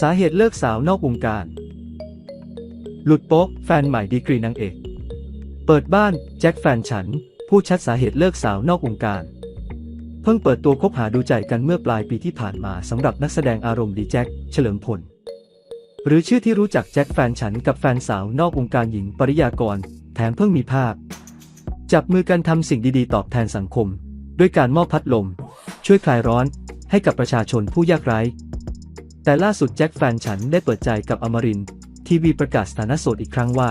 สาเหตุเลิกสาวนอกวงการ หลุดโป๊ะแฟนใหม่ดีกรีนางเอก เปิดบ้านแจ็คแฟนฉันพูดชัดสาเหตุเลิกสาวนอกวงการ เพิ่งเปิดตัวคบหาดูใจกันเมื่อปลายปีที่ผ่านมาสำหรับนักแสดงอารมณ์ดีแจ็คเฉลิมพล หรือชื่อที่รู้จักแจ็คแฟนฉันกับแฟนสาวนอกวงการหญิงปริยากร แถมเพิ่งมีภาพ จับมือกันทำสิ่งดีๆ ตอบแทนสังคม ด้วยการมอบพัดลม ช่วยคลายร้อนให้กับประชาชนผู้ยากไร้ แต่ล่าสุดแจ็คแฟนฉันได้เปิดใจกับอมรินทีวีประกาศสถานะโสดอีกครั้งว่า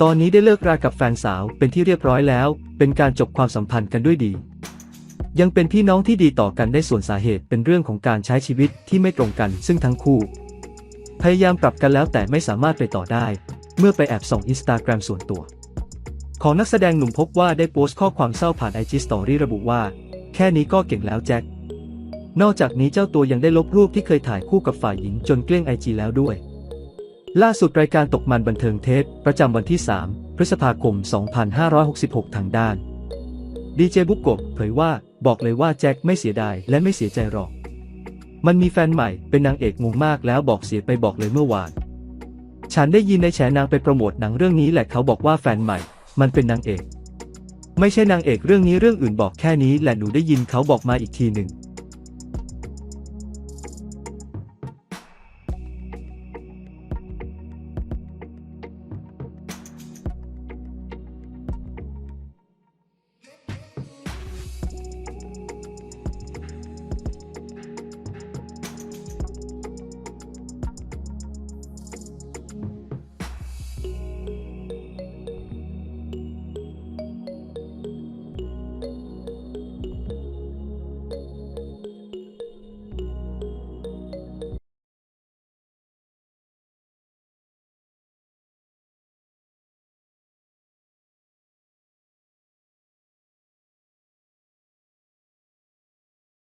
ตอนนี้ได้เลิกรากับแฟนสาวเป็นที่เรียบร้อยแล้ว เป็นการจบความสัมพันธ์กันด้วยดี ยังเป็นพี่น้องที่ดีต่อกันได้ส่วนสาเหตุเป็นเรื่องของการใช้ชีวิตที่ไม่ตรงกัน ซึ่งทั้งคู่ พยายามปรับกันแล้วแต่ไม่สามารถไปต่อได้ เมื่อไปแอบส่องอินสตาแกรมส่วนตัว ของนักแสดงหนุ่มพบว่าได้โพสต์ข้อความเศร้าผ่านไอจีสตอรี่ระบุว่า แค่นี้ก็เก่งแล้วแจ็ค นอกจากนี้เจ้าตัวยังได้ลบรูปที่เคยถ่ายคู่กับฝ่ายหญิงจนเกลี้ยงไอจีแล้วด้วย ล่าสุดรายการตกมันบันเทิงเทปประจำวันที่ 3 พฤษภาคม 2566 ทางด้านดีเจบุ๊กโกะเผยว่าบอกเลยว่าแจ็คไม่เสียดายและไม่เสียใจหรอก มันมีแฟนใหม่เป็นนางเอกงงมากแล้วบอกเสียไปบอกเลยเมื่อวาน ฉันได้ยินในแฉนางไปโปรโมทหนังเรื่องนี้แหละเขาบอกว่าแฟนใหม่ มันเป็นนางเอก ไม่ใช่นางเอกเรื่องนี้เรื่องอื่นบอกแค่นี้แหละหนูได้ยินเขาบอกมาอีกทีหนึ่ง